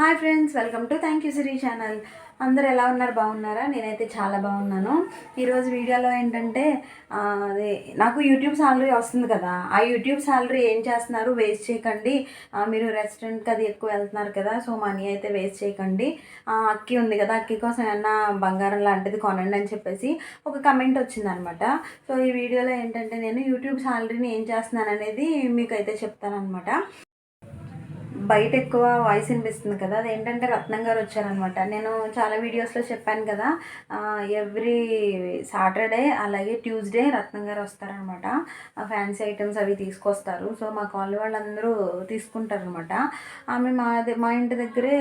Hi friends welcome to thank you Siri channel. అందరు ఎలా ఉన్నారు? బాగున్నారా? నేనైతే చాలా బాగున్నాను. ఈరోజు వీడియోలో ఏంటంటే అదే నాకు యూట్యూబ్ సాలరీ వస్తుంది కదా. ఆ యూట్యూబ్ సాలరీ ఏం చేస్తున్నారు? వేస్ట్ చేయకండి. మీరు రెస్టారెంట్కి అది ఎక్కువ వెళ్తున్నారు కదా సో మనీ అయితే వేస్ట్ చేయకండి. అక్కి ఉంది కదా అక్కి కోసం ఏమన్నా బంగారం లాంటిది కొనండి అని చెప్పేసి ఒక కమెంట్ వచ్చిందనమాట. సో ఈ వీడియోలో ఏంటంటే నేను యూట్యూబ్ సాలరీని ఏం చేస్తున్నాను అనేది మీకు అయితే చెప్తానమాట బయట ఎక్కువ వాయిస్ వినిపిస్తుంది కదా అదేంటంటే రత్నం గారు వచ్చారనమాట. నేను చాలా వీడియోస్లో చెప్పాను కదా ఎవ్రీ సాటర్డే అలాగే ట్యూస్డే రత్నం గారు వస్తారనమాట. ఫ్యాన్సీ ఐటమ్స్ అవి తీసుకొస్తారు. సో మా కాలనీ వాళ్ళందరూ తీసుకుంటారనమాట. ఆమె మా మా ఇంటి దగ్గరే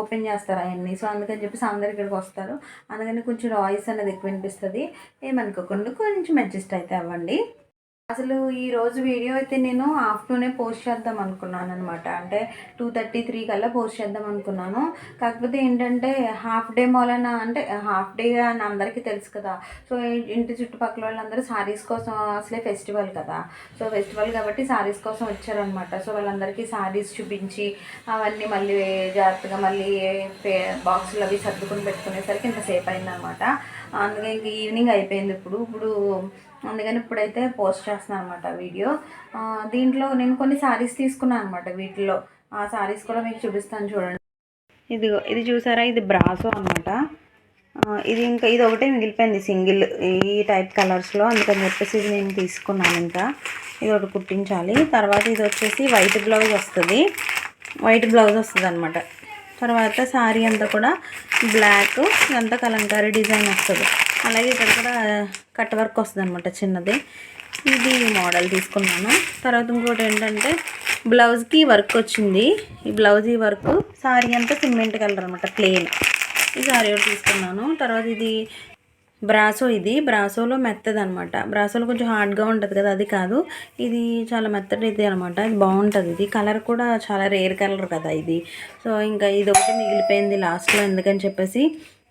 ఓపెన్ చేస్తారు అవన్నీ సో అందుకని చెప్పేసి అందరు ఇక్కడికి వస్తారు. అందుకని కొంచెం వాయిస్ అనేది ఎక్కువ వినిపిస్తుంది. ఏమనుకోకుండా కొంచెం అడ్జస్ట్ అయితే అవ్వండి. అసలు ఈ రోజు వీడియో అయితే నేను ఆఫ్టర్నూనే పోస్ట్ చేద్దాం అనుకున్నాను అనమాట అంటే టూ థర్టీ త్రీ కల్లా పోస్ట్ చేద్దాం అనుకున్నాను. కాకపోతే ఏంటంటే హాఫ్ డే మూలన అంటే హాఫ్ డే అని అందరికీ తెలుసు కదా. సో ఇంటి చుట్టుపక్కల వాళ్ళందరూ సారీస్ కోసం అసలే ఫెస్టివల్ కదా. సో ఫెస్టివల్ కాబట్టి సారీస్ కోసం వచ్చారనమాట సో వాళ్ళందరికీ శారీస్ చూపించి అవన్నీ మళ్ళీ జాగ్రత్తగా మళ్ళీ బాక్సులు అవి సర్దుకుని పెట్టుకునేసరికి ఇంతసేపు అయిందనమాట అందుకే ఇంక ఈవినింగ్ అయిపోయింది ఇప్పుడు. ఇప్పుడు అందుకని ఇప్పుడైతే పోస్ట్ చేస్తున్నాను అనమాట వీడియో. దీంట్లో నేను కొన్ని శారీస్ తీసుకున్నాను అనమాట వీటిలో. ఆ శారీస్ కూడా మీకు చూపిస్తాను చూడండి. ఇదిగో ఇది చూసారా? ఇది బ్రాసో అనమాట ఇది ఇంకా ఇది ఒకటే మిగిలిపోయింది సింగిల్ ఈ టైప్ కలర్స్లో. అందుకని చెప్పేసి ఇది నేను తీసుకున్నాను ఇంకా. ఇది ఒకటి కుట్టించాలి. తర్వాత ఇది వచ్చేసి వైట్ బ్లౌజ్ వస్తుంది. వైట్ బ్లౌజ్ వస్తుంది అనమాట తర్వాత శారీ అంతా కూడా బ్లాక్ ఇదంతా కలంకారీ డిజైన్ వస్తుంది. అలాగే ఇక్కడ కూడా కట్ వర్క్ వస్తుంది అనమాట చిన్నది. ఇది మోడల్ తీసుకున్నాను. తర్వాత ఇంకోటి ఏంటంటే బ్లౌజ్కి వర్క్ వచ్చింది. ఈ బ్లౌజ్ ఈ వర్క్ శారీ అంతా సిమెంట్ కలర్ అనమాట ప్లెయిన్. ఈ శారీ ఒకటి తీసుకున్నాను. తర్వాత ఇది బ్రాసో ఇది. బ్రాసోలో మెత్తది అనమాట. బ్రాసోలో కొంచెం హార్డ్గా ఉంటుంది కదా అది కాదు. ఇది చాలా మెత్తది ఇది అనమాట. ఇది బాగుంటుంది. ఇది కలర్ కూడా చాలా రేర్ కలర్ కదా ఇది. సో ఇంకా ఇది ఒకటి మిగిలిపోయింది లాస్ట్లో ఎందుకని చెప్పేసి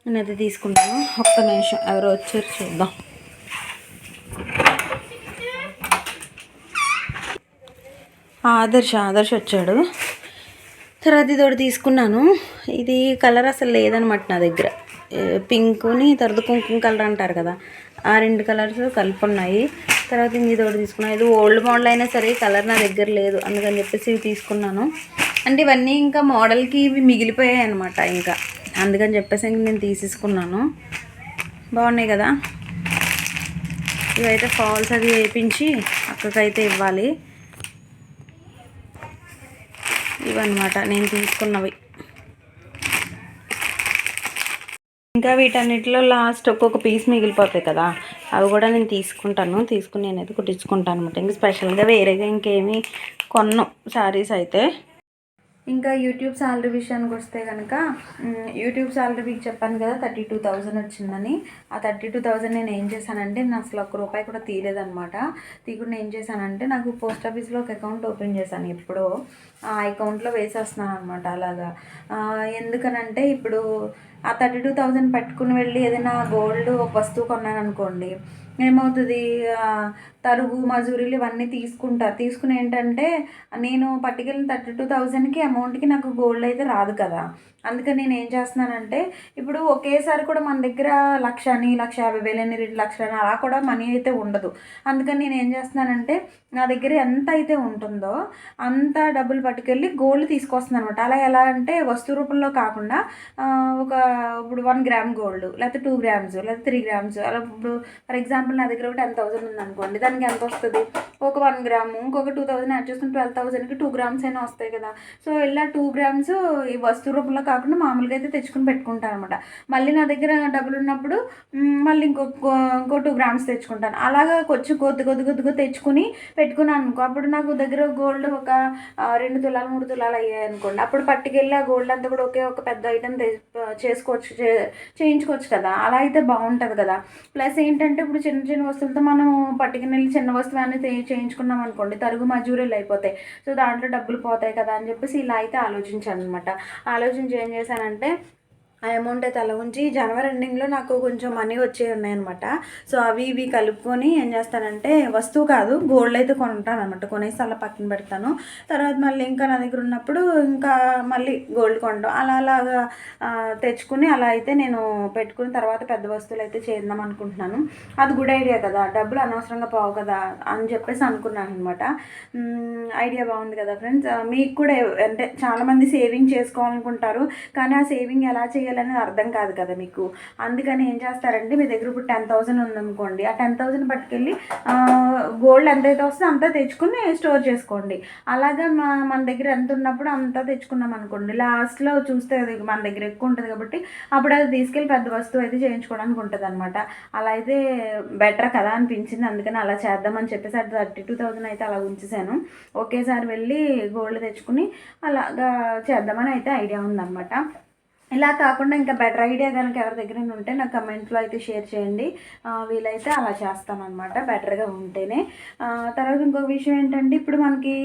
నేను అది తీసుకుంటాను. ఒక్క నిమిషం. ఎవరో వచ్చారు చూద్దాం. ఆదర్శ ఆదర్శ వచ్చాడు. తర్వాత ఇది ఒకటి తీసుకున్నాను. ఇది కలర్ అసలు లేదనమాట నా దగ్గర. పింక్ని తర్వాత కుంకుమ కలర్ అంటారు కదా ఆ రెండు కలర్స్ కలిపి ఉన్నాయి తర్వాత ఇంక ఇది ఒకటి తీసుకున్నాను ఇది ఓల్డ్ మోడల్ అయినా సరే కలర్ నా దగ్గర లేదు అందుకని చెప్పేసి ఇవి తీసుకున్నాను. అంటే ఇవన్నీ ఇంకా మోడల్కి ఇవి మిగిలిపోయాయి అనమాట ఇంకా. అందుకని చెప్పేసి ఇంక నేను తీసేసుకున్నాను. బాగున్నాయి కదా? ఇవైతే ఫాల్స్ అది వేయించి అక్కకైతే ఇవ్వాలి. ఇవన్నమాట నేను తీసుకున్నవి. ఇంకా వీటన్నిటిలో లాస్ట్ ఒక్కొక్క పీస్ మిగిలిపోతాయి కదా. అవి కూడా నేను తీసుకుంటాను. తీసుకుని నేనైతే కుట్టించుకుంటాను అనమాట ఇంకా స్పెషల్గా వేరేగా ఇంకేమీ కొన్ను. శారీస్ అయితే ఇంకా యూట్యూబ్ శాలరీ విషయానికి వస్తే కనుక యూట్యూబ్ శాలరీ మీకు చెప్పాను కదా థర్టీ టూ థౌజండ్ వచ్చిందని. ఆ థర్టీ టూ థౌజండ్ నేను ఏం చేశానంటే నేను అసలు ఒక్క రూపాయి కూడా తీయలేదనమాట తీయకుండా ఏం చేశానంటే నాకు పోస్ట్ ఆఫీస్లో ఒక అకౌంట్ ఓపెన్ చేశాను ఎప్పుడో. ఆ అకౌంట్లో వేసేస్తున్నాను అనమాట అలాగా ఎందుకనంటే ఇప్పుడు ఆ థర్టీ టూ థౌజండ్ పెట్టుకుని వెళ్ళి ఏదైనా గోల్డ్ ఒక వస్తువు కొన్నాను అనుకోండి ఏమవుతుంది? తరుగు మజూరీలు ఇవన్నీ తీసుకుంటా. తీసుకుని ఏంటంటే నేను పట్టుకెళ్ళిన థర్టీ టూ థౌజండ్కి అమౌంట్కి నాకు గోల్డ్ అయితే రాదు కదా. అందుకని నేను ఏం చేస్తున్నానంటే ఇప్పుడు ఒకేసారి కూడా మన దగ్గర లక్ష అని లక్ష యాభై వేలని రెండు లక్షలు అని అలా కూడా మనీ అయితే ఉండదు. అందుకని నేను ఏం చేస్తున్నానంటే నా దగ్గర ఎంత అయితే ఉంటుందో అంత డబ్బులు పట్టుకెళ్ళి గోల్డ్ తీసుకొస్తున్నాను అనమాట అలా ఎలా అంటే వస్తు రూపంలో కాకుండా ఒక ఇప్పుడు వన్ గ్రామ్ గోల్డ్ లేకపోతే టూ గ్రామ్స్ లేకపోతే త్రీ గ్రామ్స్ అలా ఇప్పుడు ఫర్ ఎగ్జాంపుల్ నా దగ్గర ఒక టెన్ థౌసండ్ ఉంది అనుకోండి దానికి ఎంత వస్తుంది? ఒక వన్ గ్రాము ఇంకొక టూ థౌసండ్ యాడ్ చేసుకుని ట్వెల్వ్ థౌసండ్కి టూ గ్రామ్స్ అయినా వస్తాయి కదా. సో ఇలా టూ గ్రామ్స్ ఈ వస్తు రూపంలో కాకుండా మామూలుగా అయితే తెచ్చుకుని పెట్టుకుంటాను అనమాట మళ్ళీ నా దగ్గర డబ్బులు ఉన్నప్పుడు మళ్ళీ ఇంకో ఇంకో టూ గ్రామ్స్ తెచ్చుకుంటాను. అలాగా కొంచెం కొద్ది కొద్ది కొద్దిగా తెచ్చుకుని పెట్టుకున్నాను అనుకో అప్పుడు నాకు దగ్గర గోల్డ్ ఒక రెండు తులాలు మూడు తులాలు అయ్యాయి అనుకోండి. అప్పుడు పట్టుకెళ్ళి ఆ గోల్డ్ అంతా కూడా ఒకే ఒక పెద్ద ఐటెం చేసుకోవచ్చు చే- చేయించుకోవచ్చు కదా. అలా అయితే బాగుంటుంది కదా. ప్లస్ ఏంటంటే ఇప్పుడు చిన్న చిన్న వస్తువులతో మనం పట్టుకుని వెళ్ళి చిన్న వస్తువు అనేది చేయించుకున్నాం అనుకోండి తరుగు మజూరీలు అయిపోతాయి. సో దాంట్లో డబ్బులు పోతాయి కదా అని చెప్పేసి ఇలా అయితే ఆలోచించాను అనమాట ఆలోచించి ఏం చేశానంటే ఆ అమౌంట్ అయితే అలా ఉంచి జనవరి ఎండింగ్లో నాకు కొంచెం మనీ వచ్చే ఉన్నాయన్నమాట. సో అవి ఇవి కలుపుకొని ఏం చేస్తానంటే వస్తువు కాదు గోల్డ్ అయితే కొంటాను అనమాట కొనేసి అలా పక్కన పెడతాను. తర్వాత మళ్ళీ ఇంకా నా దగ్గర ఉన్నప్పుడు ఇంకా మళ్ళీ గోల్డ్ కొనడం. అలా అలాగా తెచ్చుకుని అలా అయితే నేను పెట్టుకుని తర్వాత పెద్ద వస్తువులు అయితే చేద్దాం అనుకుంటున్నాను. అది గుడ్ ఐడియా కదా. డబ్బులు అనవసరంగా పోవు కదా అని చెప్పేసి అనుకున్నాను అనమాట ఐడియా బాగుంది కదా ఫ్రెండ్స్ మీకు కూడా అంటే చాలామంది సేవింగ్ చేసుకోవాలనుకుంటారు. కానీ ఆ సేవింగ్ ఎలా చేయాలి చేయాలనేది అర్థం కాదు కదా మీకు. అందుకని ఏం చేస్తారంటే మీ దగ్గర ఇప్పుడు టెన్ థౌసండ్ ఉందనుకోండి ఆ టెన్ థౌసండ్ పట్టుకెళ్ళి గోల్డ్ ఎంతైతే వస్తుందో అంతా తెచ్చుకుని స్టోర్ చేసుకోండి. అలాగా మా మన దగ్గర ఎంత ఉన్నప్పుడు అంతా తెచ్చుకున్నాం అనుకోండి. లాస్ట్లో చూస్తే అది మన దగ్గర ఎక్కువ ఉంటుంది కాబట్టి అప్పుడు అది తీసుకెళ్ళి పెద్ద వస్తువు అయితే చేయించుకోవడానికి ఉంటుంది అనమాట అలా అయితే బెటర్ కదా అనిపించింది. అందుకని అలా చేద్దామని చెప్పేసి అది థర్టీ టూ థౌజండ్ అయితే అలా ఉంచేసాను. ఒకేసారి వెళ్ళి గోల్డ్ తెచ్చుకుని అలాగా చేద్దామని అయితే ఐడియా ఉందన్నమాట. ఇలా కాకుండా ఇంకా బెటర్ ఐడియా కనుక ఎవరి దగ్గర ఉంటే నాకు కమెంట్లో అయితే షేర్ చేయండి. వీలైతే అలా చేస్తామన్నమాట బెటర్గా ఉంటేనే. తర్వాత ఇంకొక విషయం ఏంటంటే ఇప్పుడు మనకి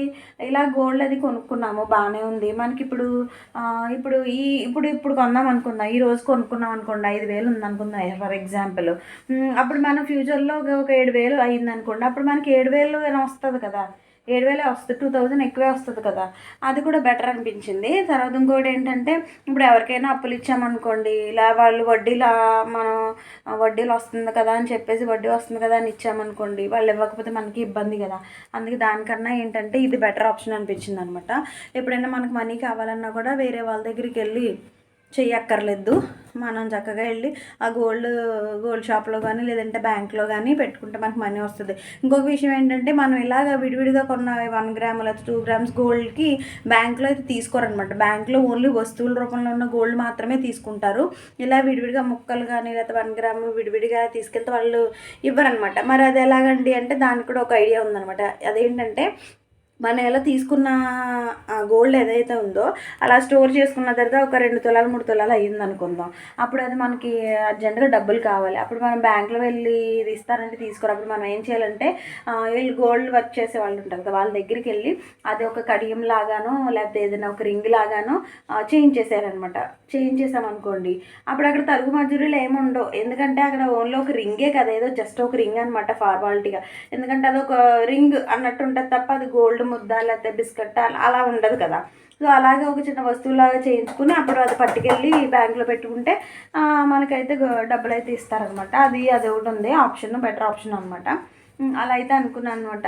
ఇలా గోల్డ్ అది కొనుక్కున్నాము బాగానే ఉంది. మనకి ఇప్పుడు ఇప్పుడు ఈ ఇప్పుడు ఇప్పుడు కొందాం అనుకుందాం. ఈ రోజు కొనుక్కున్నాం అనుకోండి ఐదు వేలు ఉందనుకుందాం ఫర్ ఎగ్జాంపుల్ అప్పుడు మన ఫ్యూచర్లో ఒక ఏడు వేలు అయింది అనుకోండి అప్పుడు మనకి ఏడు వేలు వస్తుంది కదా. ఏడు వేలే వస్తుంది టూ థౌజండ్ ఎక్కువే వస్తుంది కదా. అది కూడా బెటర్ అనిపించింది. తర్వాత ఇంకోటి ఏంటంటే ఇప్పుడు ఎవరికైనా అప్పులు ఇచ్చామనుకోండి ఇలా వాళ్ళు వడ్డీలా మనం వడ్డీలు వస్తుంది కదా అని చెప్పేసి వడ్డీ వస్తుంది కదా అని ఇచ్చామనుకోండి వాళ్ళు ఇవ్వకపోతే మనకి ఇబ్బంది కదా. అందుకే దానికన్నా ఏంటంటే ఇది బెటర్ ఆప్షన్ అనిపించింది అనమాట ఎప్పుడైనా మనకు మనీ కావాలన్నా కూడా వేరే వాళ్ళ దగ్గరికి వెళ్ళి చెయ్యక్కర్లేదు. మనం చక్కగా వెళ్ళి ఆ గోల్డ్ గోల్డ్ షాప్లో కానీ లేదంటే బ్యాంక్లో కానీ పెట్టుకుంటే మనకు మనీ వస్తుంది. ఇంకొక విషయం ఏంటంటే మనం ఇలాగ విడివిడిగా కొన్న వన్ గ్రామ్ లేదా టూ గ్రామ్స్ గోల్డ్కి బ్యాంక్లో అయితే తీసుకోరనమాట బ్యాంక్లో ఓన్లీ వస్తువుల రూపంలో ఉన్న గోల్డ్ మాత్రమే తీసుకుంటారు. ఇలా విడివిడిగా ముక్కలు కానీ లేదా వన్ గ్రామ్ విడివిడిగా తీసుకెళ్తే వాళ్ళు ఇవ్వరనమాట మరి అది ఎలాగండి అంటే దానికి కూడా ఒక ఐడియా ఉందనమాట అదేంటంటే మనం ఎలా తీసుకున్న గోల్డ్ ఏదైతే ఉందో అలా స్టోర్ చేసుకున్న తర్వాత ఒక రెండు తులాలు మూడు తులాలు అయ్యింది అనుకుందాం. అప్పుడు అది మనకి అర్జెంటుగా డబ్బులు కావాలి. అప్పుడు మనం బ్యాంకులో వెళ్ళి ఇది ఇస్తారంటే తీసుకోరు. అప్పుడు మనం ఏం చేయాలంటే వీళ్ళు గోల్డ్ వర్క్ చేసే వాళ్ళు ఉంటారు కదా వాళ్ళ దగ్గరికి వెళ్ళి అది ఒక కడియం లాగానో లేకపోతే ఏదైనా ఒక రింగ్ లాగానో చేయించేసారనమాట చేయించేసాం అనుకోండి. అప్పుడు అక్కడ తరుగు మజూరీలు ఏముండవు ఎందుకంటే అక్కడ ఓన్లీ ఒక రింగే కదా ఏదో జస్ట్ ఒక రింగ్ అనమాట ఫార్మాలిటీగా ఎందుకంటే అది ఒక రింగ్ అన్నట్టు ఉంటుంది తప్ప అది గోల్డ్ ముద్ద లేకపోతే బిస్కెట్ అలా ఉండదు కదా. సో అలాగే ఒక చిన్న వస్తువులాగా చేయించుకుని అప్పుడు అది పట్టుకెళ్ళి బ్యాంకులో పెట్టుకుంటే మనకైతే డబ్బులు అయితే ఇస్తారనమాట. అది అది ఒకటి ఉంది. ఆప్షన్ బెటర్ ఆప్షన్ అనమాట అలా అయితే అనుకున్నాను అనమాట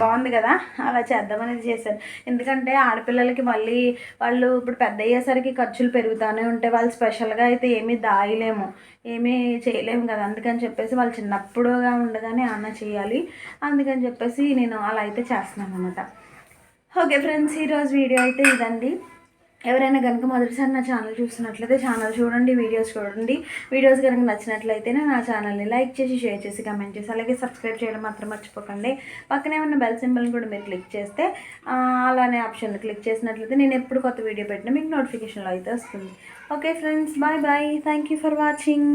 బాగుంది కదా అలా చేద్దామనేది చేశాను. ఎందుకంటే ఆడపిల్లలకి మళ్ళీ వాళ్ళు ఇప్పుడు పెద్ద అయ్యేసరికి ఖర్చులు పెరుగుతూనే ఉంటాయి వాళ్ళు స్పెషల్గా అయితే ఏమీ దాయలేము ఏమీ చేయలేము కదా. అందుకని చెప్పేసి వాళ్ళు చిన్నప్పుడుగా ఉండగానే అన్న చేయాలి. అందుకని చెప్పేసి నేను అలా అయితే చేస్తున్నాను అనమాట ఓకే ఫ్రెండ్స్ ఈరోజు వీడియో అయితే ఇదండి. ఎవరైనా కనుక మొదటిసారి నా ఛానల్ చూస్తున్నట్లయితే ఛానల్ చూడండి వీడియోస్ చూడండి. వీడియోస్ కనుక నచ్చినట్లయితేనే నా ఛానల్ని లైక్ చేసి షేర్ చేసి కమెంట్ చేసి అలాగే సబ్స్క్రైబ్ చేయడం మాత్రం మర్చిపోకండి. పక్కనే ఉన్న బెల్ సింబల్ని కూడా మీరు క్లిక్ చేస్తే అలానే ఆప్షన్ క్లిక్ చేసినట్లయితే నేను ఎప్పుడు కొత్త వీడియో పెట్టినా మీకు నోటిఫికేషన్లో అయితే వస్తుంది. Okay friends bye bye. Thank you for watching